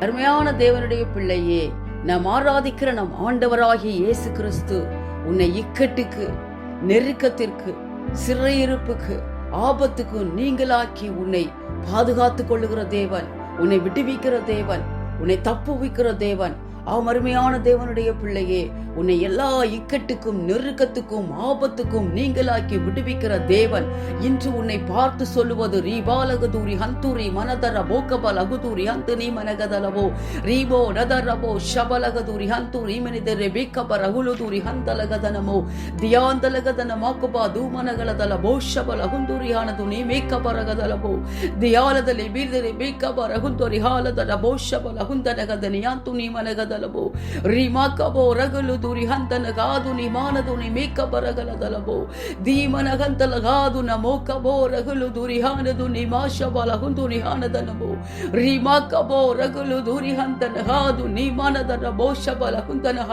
அருமையான தேவனுடைய பிள்ளையே நாம் ஆராதிக்கிற நம் ஆண்டவராகிய இயேசு கிறிஸ்து உன்னை இக்கட்டுக்கு நெருக்கத்திற்கு சிறையிருப்புக்கு ஆபத்துக்கு நீங்களாக்கி உன்னை பாதுகாத்துக் கொள்ளுகிற தேவன் உன்னை விடுவிக்கிற தேவன் உன்னை தப்புவிக்கிற தேவன் அவன் அருமையான தேவனுடைய பிள்ளையே உன்னை எல்லா இக்கட்டுக்கும் நெருக்கத்துக்கும் ஆபத்துக்கும் நீங்களாக்கி விடுவிக்கிற தேவன் இன்று உன்னை பார்த்து சொல்லுவது ரீபாலகதூரி ஹந்தூரி மனதர போக்கபல் அகுதூரி ஹந்தினி மனகதலவோ ரீபோ நதரபோ ஷபலகதூரி ஹந்தூரி மனிதரே பீக்கபர் அகுலுதூரி ஹந்தலகதனமோ தியாந்தலகதன மாக்குபா தூமனகலதல போஷபல் அகுந்தூரியானது நீ மேக்கபரகதலவோ தியாலதலி பீர்தலி பீக்கபர் அகுந்தோரி ஹாலதல போஷபல் அகுந்தனகதனியான் துணி மனகத ಬರಗಲದಲಬೋ ರಿಮಾಕಬೋ ರಗಲು ದುರಿ ಹಂತನ ಗಾದು ನಿಮಾನದು ನಿಮೇಕ ಬರಗಲದಲಬೋ ದೀಮನ ಹಂತಲ ಗಾದು ನಮೋಕಬೋ ರಗಲು ದುರಿಹಾನದು ನಿಮಾಶ ಬಲ ಹುಂದು ನಿಹಾನದನಬೋ ರಿಮಾಕಬೋ ರಗಲು ದುರಿ ಹಂತನ ಗಾದು ನಿಮಾನದರ ಬೋಷ ಬಲ ಹುಂತನಹ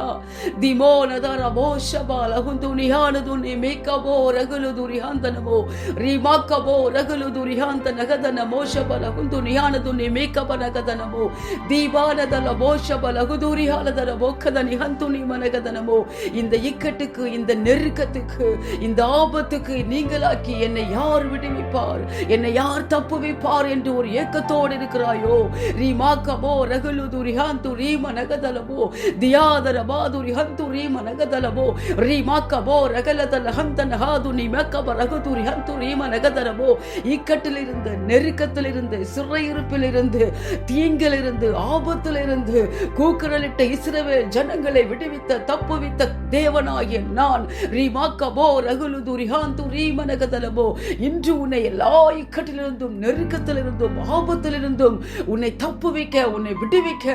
ದಿಮೋನದರ ಬೋಷ ಬಲ ಹುಂದು ನಿಹಾನದು ನಿಮೇಕಬೋ ರಗಲು ದುರಿ ಹಂತನಬೋ ರಿಮಾಕಬೋ ರಗಲು ದುರಿ ಹಂತ ನಗದನ ಮೋಷ ಬಲ ಹುಂದು ನಿಹಾನದು ನಿಮೇಕ ಬನಗದನಬೋ ದೀವಾನದಲ ಬೋಷ ಬಲ ಹುದು ஹாலதல போக்கத நிஹந்து மனகதனமோ இந்த இக்கட்டுக்கு இந்த நெருக்கத்துக்கு இந்த ஆபத்துக்கு நீங்களாக்கி என்னை யார் விடுவிப்பார்? என்னை யார் தப்புவிப்பார் என்று ஒரு ஏக்கத்தோடு இருக்கிறாயோ? ரீமாக்கபோ ரகுலு துரி ஹந்து ரீம நகதலபோ தியாதர பாதுரி ஹந்து ரீம நகதலபோ ரீமாக்கபோ ரகலதல ஹந்தன ஹாது நீ மேக்கப ரகுதுரி ஹந்து ரீம நகதலபோ இக்கட்டிலிருந்து நெருக்கத்திலிருந்து சிறையிருப்பிலிருந்து தீங்கிலிருந்து ஆபத்திலிருந்து கூக்குரல் கூக்குரலிட்ட இஸ்ரவேல் ஜனங்களை விடுவித்த தப்புவித்த தேவனாகிய நான். ரீமாக்கபோ ரகுலுது ரிஹாந்து ரீமனகதலபோ இன்று உன்னை எல்லா இக்கட்டிலிருந்தும் நெருக்கத்திலிருந்தும் ஆபத்திலிருந்தும் உன்னை தப்புவிக்க உன்னை விடுவிக்க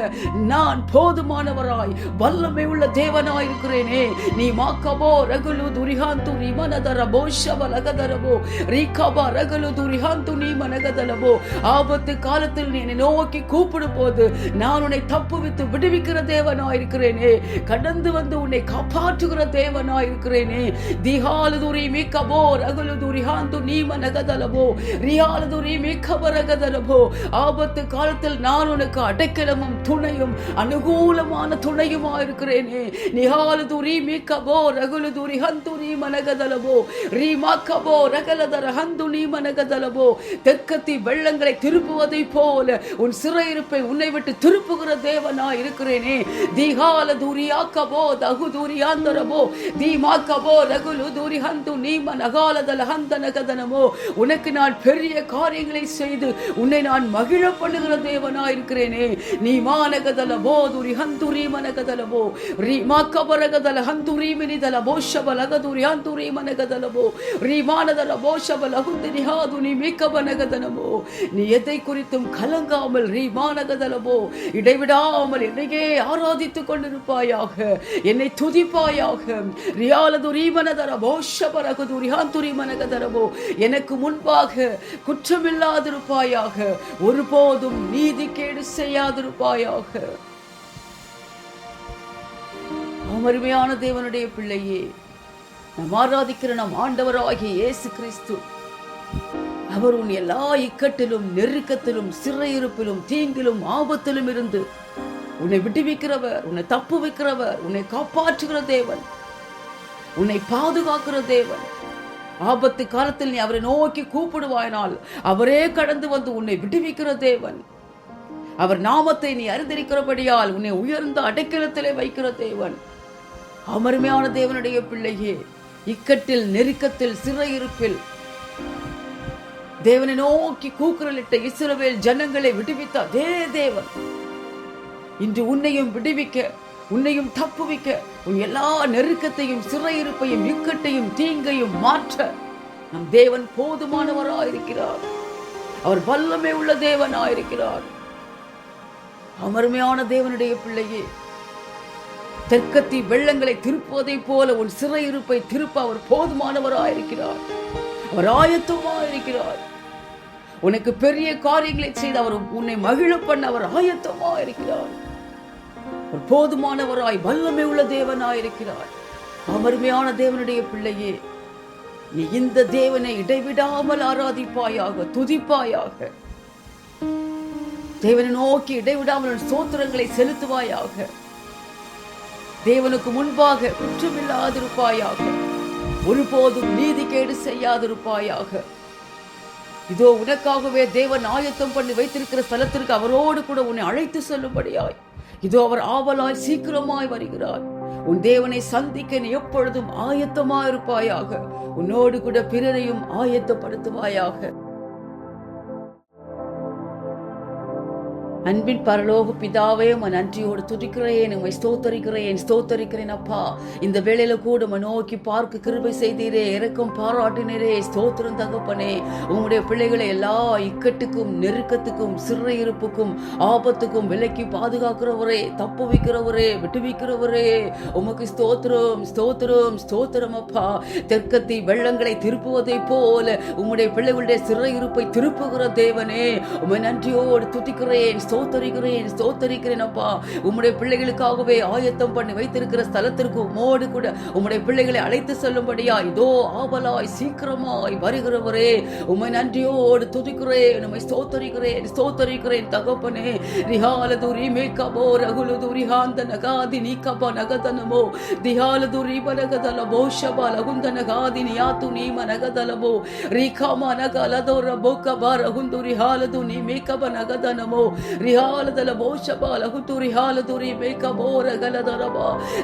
நான் போதுமானவராய் வல்லமை உள்ள தேவனாயிருக்கிறேனே. நீ மாக்கபோ ரகுலு துரிஹாந்து ரிமனதரபோ போஷபலகதரபோ ரீகபா ரகுலு துரிஹாந்து நீ மனகதலபோ ஆபத்து காலத்தில் நீ என்னை நோக்கி கூப்பிடும் போது நான் உன்னை தப்புவித்து விடுவிக்கிற தேவனா இருக்கிறேனே கடந்து வந்து உன்னை காப்பாற்றுகிற தேவனா இருக்கிறேனே திஹாலதுரி மீக்கபோ ரகுலுதுரி ஹாந்து நீம நகதலபோ ரியாலதுரி மீக்கப ரகதலபோ ஆபத்து காலத்தில் நான் உனக்கு அடைக்கலமும் துணையும் அனுகூலமான துணையுமா இருக்கிறேனே நிஹாலதுரி மீக்கபோ ரகுலுதுரி ஹந்து நீம நகதலபோ ரீமாக்கபோ ரகலதர ஹந்து நீம நகதலபோ தெற்கத்தி வெள்ளங்களை திருப்புவதை போல உன் சிறையிருப்பை உன்னை விட்டு திருப்புகிற தேவனா இருக்கிறேன் தீகால ದಹು ದೂರಿ ಅಂದರಬೋ ದೀಮಾಕಬೋ ರಗುಲು ದೂರಿ ಹಂತು ನೀಮ நகாலதல ஹந்த நகதனமோ உனக்கு நான் பெரிய காரியங்களை செய்து உன்னை நான் மகிழ பண்ணுகிற தேவனா இருக்கிறேனே நீ மானகதல போ துரி ஹந்துரி மனகதலபோ ரீமாக்கபரகதல ஹந்துரி மினிதல போஷபலகதுரி ஹந்துரி மனகதலபோ ரீமானதல போஷபலகுந்து நிஹாது நீ மிக்கபனகதனமோ நீ எதை குறித்தும் கலங்காமல் ரீமானகதலபோ இடைவிடாமல் என்னையே ஆராதித்துக் கொண்டிருப்பாயாக என்னை துதிப்பாயாக. ரியாலது ரீமனதர போஷபரகுது ரிஹாந்துரி மனகதரபோ எனக்கு முன்பாக குற்றமில்லாதிருப்பாயாக. ஒருபோதும் நீதி கேடு செய்யாதிருப்பாயாக. அருமையான தேவனுடைய பிள்ளையே நாம் ஆராதிக்கிற நம் ஆண்டவராகிய இயேசு கிறிஸ்து அவர் உன் எல்லா இக்கட்டிலும் நெருக்கத்திலும் சிறையிருப்பிலும் தீங்கிலும் ஆபத்திலும் இருந்து உன்னை விடுவிக்கிறவர் உன்னை தப்பு வைக்கிறவர் உன்னை காப்பாற்றுகிற தேவன். உன்னை பாதுகாக்கிற தேவன். ஆபத்து காலத்தில் நீ அவரை நோக்கி கூப்பிடுவாயினால் அவரே கடந்து வந்து உன்னை விடுவிக்கிற தேவன். அவர் நாமத்தை நீ அறிந்திருக்கிறபடியால் உன்னை உயர்ந்த அடைக்கலத்திலே வைக்கிற தேவன். அமருமையான தேவனுடைய பிள்ளையே இக்கட்டில் நெருக்கத்தில் சிறையிருப்பில். தேவனை நோக்கி கூக்குரலிட்ட இஸ்ரவேல் ஜனங்களை விடுவித்த அதே தேவன். இன்று உன்னையும் விடுவிக்க உன்னையும் தப்புவிக்க உன் எல்லா நெருக்கத்தையும் சிறையிருப்பையும் இக்கட்டையும் தீங்கையும் மாற்ற நம் தேவன் போதுமானவராயிருக்கிறார். அவர் வல்லமை உள்ள தேவனாயிருக்கிறார். அமருமையான தேவனுடைய பிள்ளையே தெற்கத்தி வெள்ளங்களை திருப்புவதைப் போல உன் சிறையிருப்பை திருப்ப அவர் போதுமானவராயிருக்கிறார். அவர் ஆயத்தமாயிருக்கிறார். உனக்கு பெரிய காரியங்களை செய்து அவர் உன்னை மகிழ பண்ண அவர் ஆயத்தமாயிருக்கிறார். இருக்கிறார் போதுமானவராய் வல்லமை உள்ள தேவனாய் இருக்கிறார் அமருமையான தேவனுடைய பிள்ளையே நீ இந்த தேவனை இடைவிடாமல் ஆராதிப்பாயாக துதிப்பாயாக. தேவனை நோக்கி இடைவிடாமல் சோத்திரங்களை செலுத்துவாயாக. தேவனுக்கு முன்பாக குற்றமில்லாதிருப்பாயாக. ஒருபோதும் நீதிகேடு செய்யாதிருப்பாயாக. இதோ உனக்காகவே தேவன் ஆயத்தம் பண்ணி வைத்திருக்கிற ஸ்தலத்திற்கு அவரோடு கூட உன்னை அழைத்து செல்லும்படியாய். இதோ அவர் ஆவலாய் சீக்கிரமாய் வருகிறார். உன் தேவனை சந்திக்க நீ எப்பொழுதும் ஆயத்தமாயிருப்பாயாக. உன்னோடு கூட பிறரையும் ஆயத்தப்படுத்துவாயாக. அன்பின் பரலோக பிதாவே உன் நன்றியோடு துதிக்கிறேன் உம்மை ஸ்தோத்தரிக்கிறேன் ஸ்தோத்தரிக்கிறேன் அப்பா. இந்த வேளையில கூட உம்மை நோக்கி பார்க்க கிருபை செய்தீரே இறக்கம் பாராட்டினரே ஸ்தோத்திரம் தகப்பனே. உங்களுடைய பிள்ளைகளை எல்லா இக்கட்டுக்கும் நெருக்கத்துக்கும் சிறையிருப்புக்கும் ஆபத்துக்கும் விலக்கி பாதுகாக்கிறவரே தப்பு வைக்கிறவரே விட்டுவிக்கிறவரே உமக்கு ஸ்தோத்திரம் ஸ்தோத்திரம் ஸ்தோத்திரம் அப்பா. தெற்கத்தி வெள்ளங்களை திருப்புவதைப் போல உங்களுடைய பிள்ளைகளுடைய சிறையிருப்பை திருப்புகிற தேவனே. உமை நன்றியோடு துதிக்கிறேன் ஸ்தோத்தரிக்கிறேன் ஸ்தோத்தரிக்கிறேன் அப்பா. உம்முடைய பிள்ளைகளுக்காகவே ஆயத்தம் பண்ணி வைத்திருக்கிற ஸ்தலத்திற்கு மோடு கூட உம்முடைய பிள்ளைகளை அழைத்து செல்லும்படியா இதோ ஆவலாய் சீக்கிரமாய் வருகிறவரே உம்மை நன்றியோடு துதிக்கிறேன் உம்மை ஸ்தோத்தரிக்கிறேன் ஸ்தோத்தரிக்கிறேன் தகப்பனே. ரிஹாலதுரி மேக்கபோ ரகுலதுரி ஹாந்த நகாதி நீக்கபா நகதனமோ. திஹாலதுரி பனகதலபோ ஷபா லகுந்த நகாதி நியாத்து நீம நகதலபோ ரீகாமா நகலதோ ரபோ கபா ரகுந்துரி ஹாலது நீ மேக்கப நகதனமோ. ರಿಹಾಲದಲ ಬೋ ಶಬ ಲಹುಂದು ರಿಹಾಲದು ರಿ ಮೇಕಬೋ ರಗಲದರಬ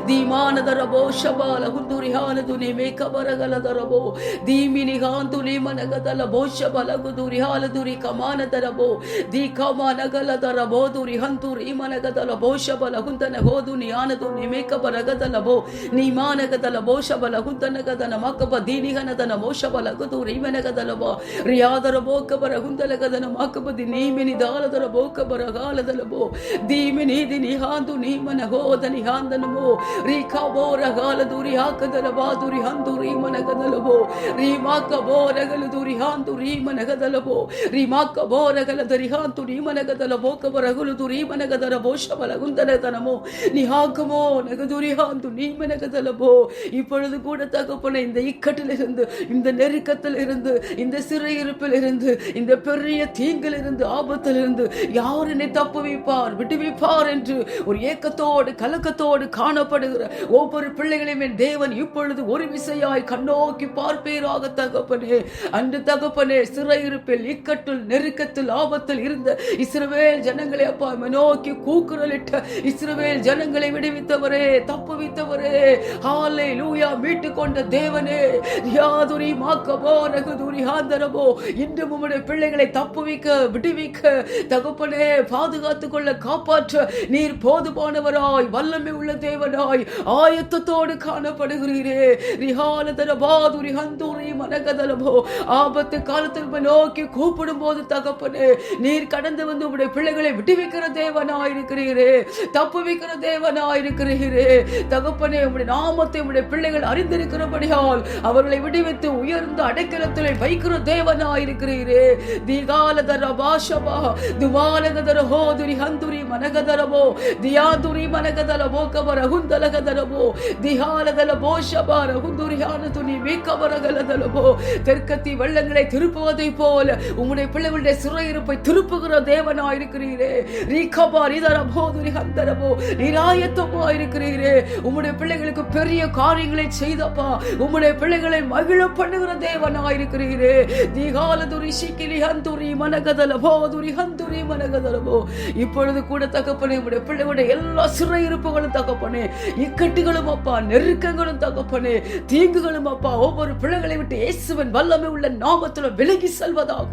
ದೀಮಾನದರಬೋ ಶಬ ಲಹುಂದು ರಿಹಾಲದು ನೀ ಮೇಕಬ ರಗಲದರಬೋ ದೀಮಿನಿ ಗಾಂತು ನೀಮ ನಗದಲ ಬೋ ಶಬ ಲಗುದು ರಿಹಾಲದು ರಿ ಕಮಾನದರಬೋ ದಿ ಕಮ ನಗಲದರಬೋ ದು ರಿಹಂತು ರೀಮ ನಗದಲ ಬೋ ಶಬ ಲಹುಂದನ ಹೋದು ನೀ ಆನದು ನೀ ಮೇಕಬ ರಗದಲಬೋ ನೀ ಮಾನಗದಲ ಬೋಷಬಲ ಹುಂದನಗದನ ಮಕಬ ದೀನಿಗನದನ ಮೋಷಬಲ ಗುದು ರೀಮನಗದಲಬ ರಿಯಾದರ ಬೋಕಬರ ಹುಂದಲಗದನ ಮಕಬದಿ ನೀಮಿನಿ ದಾಲದರ ಬೋಕಬರ ಗಾಲದಲಬೋ ದೀಮಿನಿ ದಿನಿ ಹಾಂದು ನೀಮನ ಹೋದನಿ ಹಾಂದನಮೋ ರೀಖಾ ಬೋರ ಗಾಲದು ರಿ ಹಾಕದಲ ಬಾದುರಿ ಹಂದು ರೀಮನಗದಲಬೋ ರೀಮಾಕ ಬೋರಗಲು ದುರಿ ಹಾಂದು ರೀಮನಗದಲಬೋ ರೀಮಾಕ ಬೋರಗಲ ದರಿ ಹಾಂತು ರೀಮನಗದಲ ಬೋಕಬರ ಗುಲು ರೀಮನಗದರ ಬೋಷಬಲ ಗುಂದನದನಮೋ நிஹாக்கமோ நகதுரி ஹாந்து நீமனகதலபோ இப்பொழுது கூட தகப்பன இந்த இக்கட்டில் இருந்து இந்த நெருக்கத்தில் இருந்து இந்த சிறையிருப்பில் இருந்து இந்த பெரிய தீங்கில் இருந்து ஆபத்தில் இருந்து யார் என்னை தப்பு வைப்பார் விட்டு வைப்பார் என்று ஒரு ஏக்கத்தோடு கலக்கத்தோடு காணப்படுகிற ஒவ்வொரு பிள்ளைகளையும் என் தேவன் இப்பொழுது ஒரு விசையாய் கண்ணோக்கி பார்ப்பீராக தகப்பனே. அன்று தகப்பனே சிறையிருப்பில் இக்கட்டில் நெருக்கத்தில் ஆபத்தில் இருந்த இஸ்ரவேல் ஜனங்களை அப்பா நோக்கி கூக்குரலிட்ட இஸ்ரவேல் ஜனங்களை விடுவித்தவரே தப்புவித்தவரே ஹாலை லூயா மீட்டு கொண்ட தேவனே. யாதுரி மாக்கமோ நகுதுரி ஹாந்தரமோ இன்று உம்முடைய பிள்ளைகளை தப்புவிக்க விடுவிக்க தகப்பனே பாதுகாத்துக் கொள்ள காப்பாற்ற நீர் போதுமானவராய் வல்லமை உள்ள தேவனாய் ஆயத்தத்தோடு காணப்படுகிறீரே. ரிஹாலதர பாதுரி ஹந்தூரி ஆபத்து காலத்தில் நோக்கி கூப்பிடும் போது தகப்பனே நீர் கடந்து வந்து உம்முடைய பிள்ளைகளை விடுவிக்கிற தேவனாய் இருக்கிறீரே. தப்பு வைக்கிற தேவனாய் இருக்கிறீரே. தகப்பனே உம்முடைய நாமத்தை உடைய பிள்ளைகள் அறிந்திருக்கிறபடியால் அவர்களை விடுவித்து உயர்ந்த அடைக்கலத்தில் வைக்கிற தேவனாய் இருக்கிறீரே. திகாலதர பாஷபா துவாலகதர ஹோதுரி ஹந்துரி மனகதரபோ தியாதுரி மனகதலபோ கபர ஹுந்தலகதரபோ திஹாலதல போஷபா ரகுந்துரி துணி மீக்கபரகலதலபோ தெற்கத்தி வெள்ளங்களை திருப்புவதை போல உங்களுடைய பிள்ளைகளுடைய சிறையிருப்பை திருப்புகிற தேவனா இருக்கிறீரே ரீகபா ரிதர போதுரி ஹந்தரபோ நிராயத்தமா இருக்கிறீரே உங்களுடைய பிள்ளைகளுக்கு பெரிய காரியங்களை செய்தப்பா. உங்களுடைய பிள்ளைகளை மகிழ பண்ணுகிற தேவனா இருக்கிறீரே திகாலதுரி சிக்கிலி ஹந்துரி மனகதலபோ துரி ஹந்துரி மனகதலபோ இப்பொழுது கூட தகப்பனே உடைய பிள்ளைகளுடைய எல்லா சிறையிருப்புகளும் தகப்பனே இக்கட்டுகளும் அப்பா நெருக்கங்களும் தகப்பனே தீங்குகளும் அப்பா ஒவ்வொரு பிள்ளைகளை விட்டு இயேசுவன் வல்லமை உள்ள நாமத்துல விலகி செல்வதாக.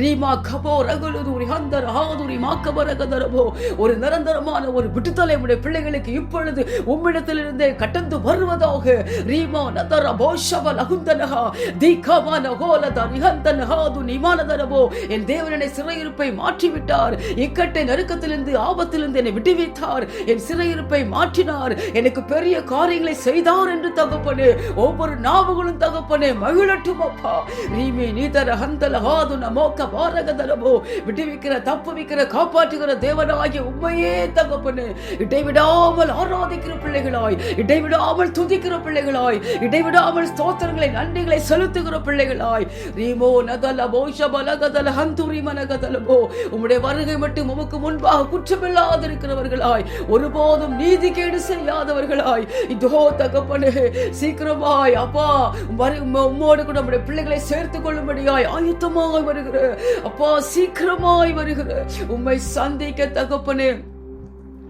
ரீமா கபோ ரகுலுதுரி ஹந்தர் ஹாதுரி மாக்கபரகதரபோ ஒரு நிரந்தரமான ஒரு விடுதலை உடைய பிள்ளைகளுக்கு இப்பொழுது உம்மிடத்திலிருந்தே கடந்து வருவதாக. ரீமா நதர போஷவ லகுந்தனஹா தீகமான கோலத நிகந்தனஹாது நிமானதரபோ என் தேவனனை சிறையிருப்பை மாற்றிவிட்டார். இக்கட்டை நெருக்கத்திலிருந்து ஆபத்திலிருந்து என்னை விடுவித்தார். என் சிறையிருப்பை மாற்றினார். எனக்கு பெரிய காரியங்களை செய்தார் என்று தகப்பனே. ஒவ்வொரு நாவுகளும் தகப்பனே மகிழட்டும் அப்பா. ரீமே நீதர ஹந்தல ஹாது நமோக்க பாரகதரபோ விடுவிக்கிற தப்புவிக்கிற காப்பாற்றுகிற தேவனாகிய உண்மையே தகப்பனே. இடைவிடாமல் ஆராதிக்கிற பிள்ளைகளாய் இடைவிடாமல் துதிக்கிற பிள்ளைகளாய் இடைவிடாமல் ஸ்தோத்திரங்களை நன்றிகளை செலுத்துகிற பிள்ளைகளாய். ரீமோ நகல போஷபல கதல ஹந்துரி மனகதலபோ உம்முடைய வருகை மட்டும் எப்பொழுதும் உமக்கு முன்பாக குற்றமில்லாதிருக்கிறவர்களாய் ஒருபோதும் நீதி கேடு செய்யாதவர்களாய். இதோ தகப்பனே சீக்கிரமாய் அப்பா வரு உம்மோடு கூட நம்முடைய பிள்ளைகளை சேர்த்துக் கொள்ளும்படியாய் ஆயுத்தமாய் வருகிற அப்பா சீக்கிரமாய் வருகிற உம்மை சந்திக்க தகப்பனே.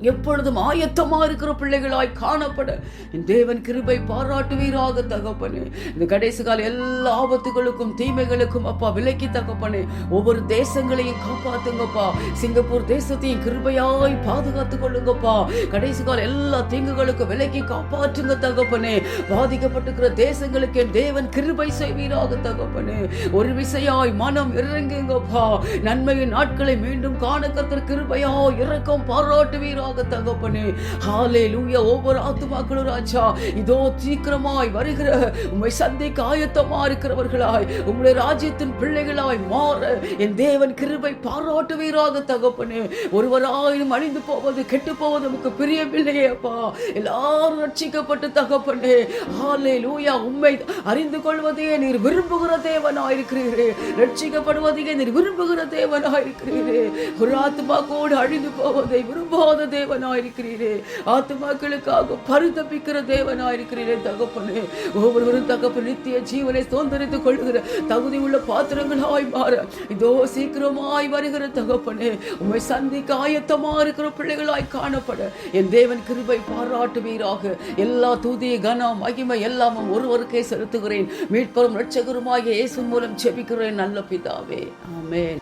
எப்பொழுதும் ஆயத்தமா இருக்கிற பிள்ளைகளாய் காணப்பட. என் தேவன் கிருபை பாராட்டுவீராக தகப்பனே. இந்த கடைசி கால எல்லா ஆபத்துகளுக்கும் தீமைகளுக்கும் அப்பா விலக்கி தகப்பனே. ஒவ்வொரு தேசங்களையும் காப்பாத்துங்கப்பா. சிங்கப்பூர் தேசத்தையும் கிருபையாய் பாதுகாத்து கொள்ளுங்கப்பா. கடைசி கால எல்லா தீங்குகளுக்கும் விலக்கி காப்பாற்றுங்க தகப்பனே. பாதிக்கப்பட்டிருக்கிற தேசங்களுக்கு என் தேவன் கிருபை செய்வீராக தகப்பனே. ஒரு விசையாய் மனம் இறங்குங்கப்பா. நன்மையின் நாட்களை மீண்டும் காண கிருபையாய் இறக்கம் பாராட்டுவீராக பாராட்டுவீராக தகப்பனே. ஹாலே லூயா ஒவ்வொரு ஆத்துமாக்களும் ராஜா இதோ சீக்கிரமாய் வருகிற உம்மை சந்தைக்கு ஆயத்தமா இருக்கிறவர்களாய் உங்களுடைய ராஜ்யத்தின் பிள்ளைகளாய் மாற என் தேவன் கிருபை பாராட்டுவீராக தகப்பனே. ஒருவராயினும் அழிந்து போவது கெட்டு போவது நமக்கு பிரியமில்லையே அப்பா. எல்லாரும் ரட்சிக்கப்பட்டு தகப்பனே. ஹாலே லூயா உண்மை அறிந்து கொள்வதே நீர் விரும்புகிற தேவனாயிருக்கிறீரே. ரட்சிக்கப்படுவதையே நீர் விரும்புகிற தேவனாயிருக்கிறீரே. ஒரு ஆத்மா கூட அழிந்து போவதை விரும்பாத தேவனாயிருக்கிறீரே. ஆத்மாக்களுக்காக பரிதபிக்கிற தேவனாயிருக்கிறீரே தகப்பனே. ஒவ்வொருவரும் தகப்பன் நித்திய ஜீவனை சுதந்திரித்துக் கொள்கிற தகுதி உள்ள பாத்திரங்களாய் மாற. இதோ சீக்கிரமாய் வருகிற தகப்பனே உண்மை சந்திக்க ஆயத்தமா இருக்கிற பிள்ளைகளாய் காணப்பட. என் தேவன் கிருபை பாராட்டுவீராக. எல்லா தூதிய கனம் மகிமை எல்லாமும் ஒருவருக்கே செலுத்துகிறேன். மீட்பரும் ரட்சகருமாகிய இயேசு மூலம் ஜெபிக்கிறேன் நல்ல பிதாவே. ஆமேன்.